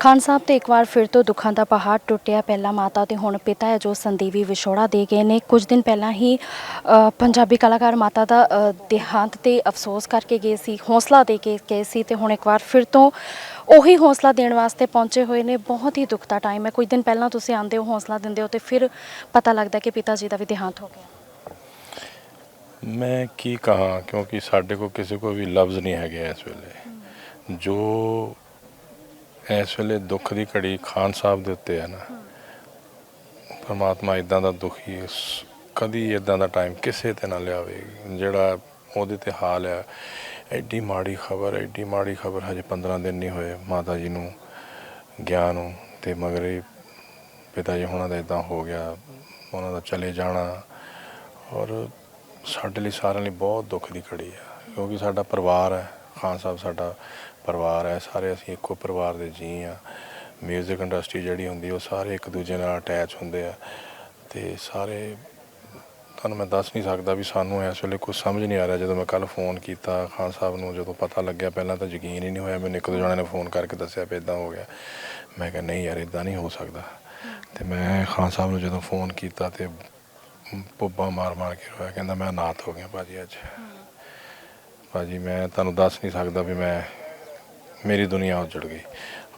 ਖਾਨ ਸਾਹਿਬ ਤੇ ਇੱਕ ਵਾਰ ਫਿਰ ਤੋਂ ਦੁੱਖਾਂ ਦਾ ਪਹਾੜ ਟੁੱਟਿਆ। ਪਹਿਲਾਂ ਮਾਤਾ ਤੇ ਹੁਣ ਪਿਤਾ ਹੈ ਜੋ ਸੰਦੀਵੀ ਵਿਛੋੜਾ ਦੇ ਗਏ ਨੇ। ਕੁਝ ਦਿਨ ਪਹਿਲਾਂ ਹੀ ਅ, ਪੰਜਾਬੀ ਕਲਾਕਾਰ ਮਾਤਾ ਦਾ ਅ, ਦੇਹਾਂਤ ਤੇ ਅਫਸੋਸ ਕਰਕੇ ਗਏ ਸੀ ਹੌਸਲਾ ਦੇ ਕੇ ਗਏ ਸੀ ਤੇ ਹੁਣ ਇੱਕ ਵਾਰ ਫਿਰ ਤੋਂ ਉਹੀ ਹੌਸਲਾ ਦੇਣ ਵਾਸਤੇ ਪਹੁੰਚੇ ਹੋਏ ਨੇ। ਬਹੁਤ ਹੀ ਦੁੱਖ ਦਾ ਟਾਈਮ ਹੈ। ਕੁਝ ਦਿਨ ਪਹਿਲਾਂ ਤੁਸੀਂ ਆਉਂਦੇ ਹੋ ਹੌਸਲਾ ਦਿੰਦੇ ਹੋ ਤੇ ਫਿਰ ਪਤਾ ਲੱਗਦਾ ਕਿ ਪਿਤਾ ਜੀ ਦਾ ਵੀ ਦੇਹਾਂਤ ਹੋ ਗਿਆ। ਮੈਂ ਕੀ ਕਹਾਂ? ਕਿਉਂਕਿ ਸਾਡੇ ਕੋਲ ਕਿਸੇ ਕੋਲ ਵੀ ਲਫ਼ਜ਼ ਨਹੀਂ ਹੈਗੇ ਇਸ ਵੇਲੇ। ਜੋ ਇਸ ਵੇਲੇ ਦੁੱਖ ਦੀ ਘੜੀ ਖਾਨ ਸਾਹਿਬ ਦੇ ਉੱਤੇ ਹੈ ਨਾ। ਪਰਮਾਤਮਾ ਇਦਾਂ ਦਾ ਦੁਖੀ ਕਦੀ ਇਦਾਂ ਦਾ ਟਾਈਮ ਕਿਸੇ ਤੇ ਨਾ ਲਿਆਵੇ, ਜਿਹੜਾ ਉਹਦੇ ਤੇ ਹਾਲ ਹੈ। ਐਡੀ ਮਾੜੀ ਖਬਰ, ਐਡੀ ਮਾੜੀ ਖਬਰ ਹਜੇ 15 ਦਿਨ ਨਹੀਂ ਹੋਏ ਮਾਤਾ ਜੀ ਨੂੰ, ਗਿਆ ਨੂੰ ਤੇ ਮਗਰੇ ਪਿਤਾ ਜੀ ਹੁਣਾਂ ਦਾ ਇਦਾਂ ਹੋ ਗਿਆ, ਉਹਨਾਂ ਦਾ ਚਲੇ ਜਾਣਾ ਔਰ ਸਾਡੇ ਲਈ ਸਾਰਿਆਂ ਲਈ ਬਹੁਤ ਦੁੱਖ ਦੀ ਘੜੀ ਹੈ, ਕਿਉਂਕਿ ਸਾਡਾ ਪਰਿਵਾਰ ਹੈ। ਖਾਨ ਸਾਹਿਬ ਸਾਡਾ ਪਰਿਵਾਰ ਹੈ, ਸਾਰੇ ਅਸੀਂ ਇੱਕੋ ਪਰਿਵਾਰ ਦੇ ਜੀ ਆ 뮤직 ਇੰਡਸਟਰੀ ਜਿਹੜੀ ਹੁੰਦੀ ਉਹ ਸਾਰੇ ਇੱਕ ਦੂਜੇ ਨਾਲ ਅਟੈਚ ਹੁੰਦੇ ਆ। ਤੇ ਸਾਰੇ, ਤੁਹਾਨੂੰ ਮੈਂ ਦੱਸ ਨਹੀਂ ਸਕਦਾ ਵੀ ਸਾਨੂੰ ਇਸ ਵੇਲੇ ਕੁਝ ਸਮਝ ਨਹੀਂ ਆ ਰਿਹਾ। ਜਦੋਂ ਮੈਂ ਕੱਲ ਫੋਨ ਕੀਤਾ ਖਾਨ ਸਾਹਿਬ ਨੂੰ, ਜਦੋਂ ਪਤਾ ਲੱਗਿਆ, ਪਹਿਲਾਂ ਤਾਂ ਯਕੀਨ ਹੀ ਨਹੀਂ ਹੋਇਆ। ਮੈਨੂੰ ਇੱਕ ਦੋ ਜਣੇ ਨੇ ਫੋਨ ਕਰਕੇ ਦੱਸਿਆ ਵੀ ਇਦਾਂ ਹੋ ਗਿਆ। ਮੈਂ ਕਿਹਾ, ਨਹੀਂ ਯਾਰ ਇਦਾਂ ਨਹੀਂ ਹੋ ਸਕਦਾ। ਤੇ ਮੈਂ ਖਾਨ ਸਾਹਿਬ ਨੂੰ ਜਦੋਂ ਫੋਨ ਕੀਤਾ ਤੇ ਪੁੱਬਾ ਮਾਰ ਮਾਰ ਕੇ ਰੋਇਆ, ਕਹਿੰਦਾ, ਮੈਂ ਅਨਾਥ ਹੋ ਗਿਆ ਭਾਜੀ ਅੱਜ। ਭਾਜੀ ਮੈਂ ਤੁਹਾਨੂੰ ਦੱਸ ਨਹੀਂ ਸਕਦਾ ਵੀ ਮੈਂ ਮੇਰੀ ਦੁਨੀਆ ਉਜੜ ਗਈ।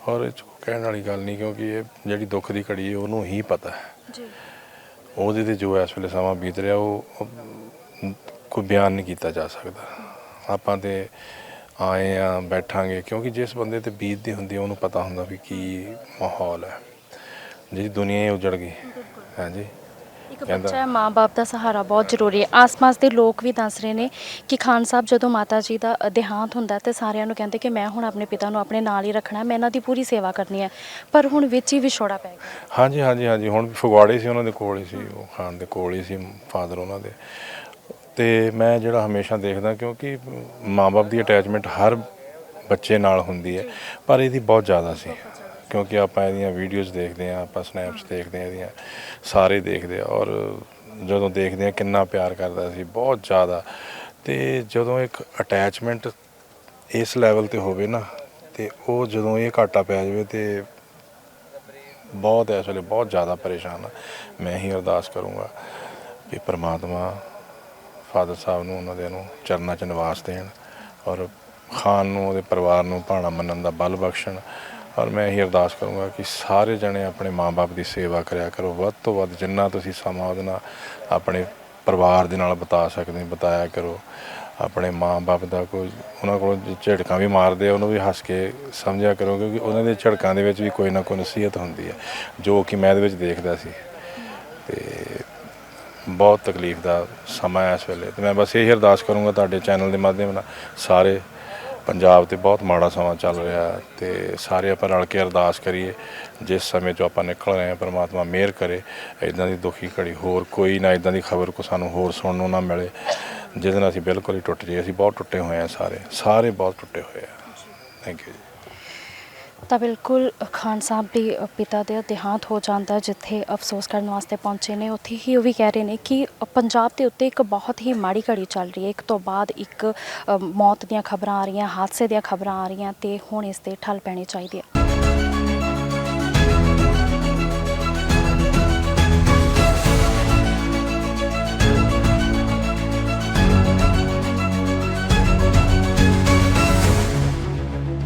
ਔਰ ਇਹ 'ਚ ਕਹਿਣ ਵਾਲੀ ਗੱਲ ਨਹੀਂ ਕਿਉਂਕਿ ਇਹ ਜਿਹੜੀ ਦੁੱਖ ਦੀ ਘੜੀ ਹੈ ਉਹਨੂੰ ਹੀ ਪਤਾ ਹੈ। ਜੀ। ਉਹਦੇ ਤੇ ਜੋ ਇਸ ਵੇਲੇ ਸਮਾਂ ਬੀਤ ਰਿਹਾ ਉਹ ਉਹ ਕੋਈ ਬਿਆਨ ਨਹੀਂ ਕੀਤਾ ਜਾ ਸਕਦਾ। ਆਪਾਂ ਤੇ ਆਏ ਆ ਬੈਠਾਂਗੇ ਕਿਉਂਕਿ ਜਿਸ ਬੰਦੇ ਤੇ ਬੀਤਦੀ ਹੁੰਦੀ ਹੈ ਉਹਨੂੰ ਪਤਾ ਹੁੰਦਾ ਵੀ ਕੀ ਮਾਹੌਲ ਹੈ। ਜਿਹੜੀ ਦੁਨੀਆ ਹੀ ਉਜੜ ਗਈ। ਹਾਂਜੀ ਇੱਕ ਕਹਿੰਦਾ- ਬੱਚਾ ਹੈ ਮਾਂ-ਬਾਪ ਦਾ ਸਹਾਰਾ ਬਹੁਤ ਜ਼ਰੂਰੀ ਹੈ। ਆਸ-ਪਾਸ ਦੇ ਲੋਕ ਵੀ ਦੱਸ ਰਹੇ ਨੇ ਕਿ ਖਾਨ ਸਾਹਿਬ ਜਦੋਂ ਮਾਤਾ ਜੀ ਦਾ ਅ, ਦੇਹਾਂਤ ਹੁੰਦਾ ਤੇ ਸਾਰਿਆਂ ਨੂੰ ਕਹਿੰਦੇ ਕਿ ਮੈਂ ਹੁਣ ਆਪਣੇ ਪਿਤਾ ਨੂੰ ਆਪਣੇ ਨਾਲ ਹੀ ਰੱਖਣਾ ਹੈ, ਮੈਂ ਇਹਨਾਂ ਦੀ ਪੂਰੀ ਸੇਵਾ ਕਰਨੀ ਹੈ। ਪਰ ਹੁਣ ਵਿੱਚ ਹੀ ਵਿਛੋੜਾ ਪੈ ਗਿਆ। ਹਾਂਜੀ ਹਾਂਜੀ ਹਾਂਜੀ। ਹੁਣ ਫਗਵਾੜੇ ਸੀ ਉਹਨਾਂ ਦੇ ਕੋਲ ਹੀ ਸੀ ਉਹ ਖਾਨ ਦੇ ਕੋਲ ਹੀ ਸੀ ਫਾਦਰ ਉਹਨਾਂ ਦੇ। ਤੇ ਮੈਂ ਜਿਹੜਾ ਹਮੇਸ਼ਾ ਦੇਖਦਾ ਕਿਉਂਕਿ ਮਾਪੇ ਦੀ ਅਟੈਚਮੈਂਟ ਹਰ ਬੱਚੇ ਨਾਲ ਹੁੰਦੀ ਹੈ ਪਰ ਇਹਦੀ ਬਹੁਤ ਜ਼ਿਆਦਾ ਸੀ। ਕਿਉਂਕਿ ਆਪਾਂ ਇਹਦੀਆਂ ਵੀਡੀਓਜ਼ ਦੇਖਦੇ ਆ ਆਪਾਂ ਸਨੈਪਸ ਦੇਖਦੇ ਆ ਇਹਦੀਆਂ ਸਾਰੇ ਦੇਖਦੇ ਆ ਔਰ ਜਦੋਂ ਦੇਖਦੇ ਆ ਕਿੰਨਾ ਪਿਆਰ ਕਰਦਾ ਸੀ, ਬਹੁਤ ਜ਼ਿਆਦਾ। ਤੇ ਜਦੋਂ ਇੱਕ ਅਟੈਚਮੈਂਟ ਇਸ ਲੈਵਲ ਤੇ ਹੋਵੇ ਨਾ, ਤੇ ਉਹ ਜਦੋਂ ਇਹ ਘਾਟਾ ਪੈ ਜਾਵੇ ਤੇ ਬਹੁਤ ਇਸ ਵੇਲੇ ਬਹੁਤ ਜ਼ਿਆਦਾ ਪਰੇਸ਼ਾਨ ਆ। ਮੈਂ ਹੀ ਅਰਦਾਸ ਕਰੂੰਗਾ ਕਿ ਪ੍ਰਮਾਤਮਾ ਫਾਦਰ ਸਾਹਿਬ ਨੂੰ, ਉਹਨਾਂ ਦੇ ਨੂੰ ਚਰਨਾਂ 'ਚ ਨਿਵਾਸ ਦੇਣ ਔਰ ਖਾਨ ਨੂੰ, ਉਹਦੇ ਪਰਿਵਾਰ ਨੂੰ ਭਾਣਾ ਮੰਨਣ ਦਾ ਬਲ ਬਖਸ਼ਣ। ਔਰ ਮੈਂ ਇਹੀ ਅਰਦਾਸ ਕਰੂੰਗਾ ਕਿ ਸਾਰੇ ਜਣੇ ਆਪਣੇ ਮਾਪੇ ਦੀ ਸੇਵਾ ਕਰਿਆ ਕਰੋ। ਵੱਧ ਤੋਂ ਵੱਧ ਜਿੰਨਾ ਤੁਸੀਂ ਸਮਾਂ ਉਹਦੇ ਨਾਲ ਆਪਣੇ ਪਰਿਵਾਰ ਦੇ ਨਾਲ ਬਿਤਾ ਸਕਦੇ ਹੋ, ਬਿਤਾਇਆ ਕਰੋ। ਆਪਣੇ ਮਾਪੇ ਦਾ ਕੋਈ, ਉਹਨਾਂ ਕੋਲ ਜੇ ਝਿੜਕਾਂ ਵੀ ਮਾਰਦੇ ਆ, ਉਹਨੂੰ ਵੀ ਹੱਸ ਕੇ ਸਮਝਿਆ ਕਰੋ, ਕਿਉਂਕਿ ਉਹਨਾਂ ਦੇ ਝਿੜਕਾਂ ਦੇ ਵਿੱਚ ਵੀ ਕੋਈ ਨਾ ਕੋਈ ਨਸੀਹਤ ਹੁੰਦੀ ਹੈ ਜੋ ਕਿ ਮੈਂ ਇਹਦੇ ਵਿੱਚ ਦੇਖਦਾ ਸੀ। ਤੇ ਬਹੁਤ ਤਕਲੀਫ ਦਾ ਸਮਾਂ ਹੈ ਇਸ ਵੇਲੇ। ਤੇ ਮੈਂ ਬਸ ਇਹ ਅਰਦਾਸ ਕਰੂੰਗਾ ਤੁਹਾਡੇ ਚੈਨਲ ਦੇ ਮਾਧਿਅਮ ਨਾਲ ਸਾਰੇ ਪੰਜਾਬ ਤੇ ਬਹੁਤ ਮਾੜਾ ਸਮਾਂ ਚੱਲ ਰਿਹਾ ਹੈ ਤੇ ਸਾਰੇ ਆਪਾਂ ਰਲ ਕੇ ਅਰਦਾਸ ਕਰੀਏ, ਜਿਸ ਸਮੇਂ ਚੋਂ ਆਪਾਂ ਨਿਕਲ ਰਹੇ ਹਾਂ, ਪਰਮਾਤਮਾ ਮਿਹਰ ਕਰੇ ਇਦਾਂ ਦੀ ਦੁਖੀ ਘੜੀ ਹੋਰ ਕੋਈ ਨਾ ਇਦਾਂ ਦੀ ਖਬਰ ਕੋ ਸਾਨੂੰ ਹੋਰ ਸੁਣਨ ਨੂੰ ਨਾ ਮਿਲੇ, ਜਿਹਦੇ ਨਾਲ ਅਸੀਂ ਬਿਲਕੁਲ ਹੀ ਟੁੱਟ ਜਾਈਏ। ਅਸੀਂ ਬਹੁਤ ਟੁੱਟੇ ਹੋਏ ਹਾਂ ਸਾਰੇ ਸਾਰੇ ਬਹੁਤ ਟੁੱਟੇ ਹੋਏ ਆ। ਥੈਂਕ ਯੂ ਜੀ। ਤਾਂ ਬਿਲਕੁਲ ਖਾਨ ਸਾਹਿਬ ਦੇ ਪਿਤਾ ਦੇ ਦੇਹਾਂਤ ਹੋ ਜਾਂਦਾ ਜਿੱਥੇ ਅਫਸੋਸ ਕਰਨ ਵਾਸਤੇ ਪਹੁੰਚੇ ਨੇ। ਉੱਥੇ ਹੀ ਉਹ ਵੀ ਕਹਿ ਰਹੇ ਨੇ ਕਿ ਪੰਜਾਬ ਦੇ ਉੱਤੇ ਇੱਕ ਬਹੁਤ ਹੀ ਮਾੜੀ ਘੜੀ ਚੱਲ ਰਹੀ ਹੈ। ਇੱਕ ਤੋਂ ਬਾਅਦ ਇੱਕ ਮੌਤ ਦੀਆਂ ਖਬਰਾਂ ਆ ਰਹੀਆਂ, ਹਾਦਸੇ ਦੀਆਂ ਖਬਰਾਂ ਆ ਰਹੀਆਂ ਤੇ ਹੁਣ ਇਸ ਤੇ ਠੱਲ ਪੈਣੀ ਚਾਹੀਦੀ ਹੈ।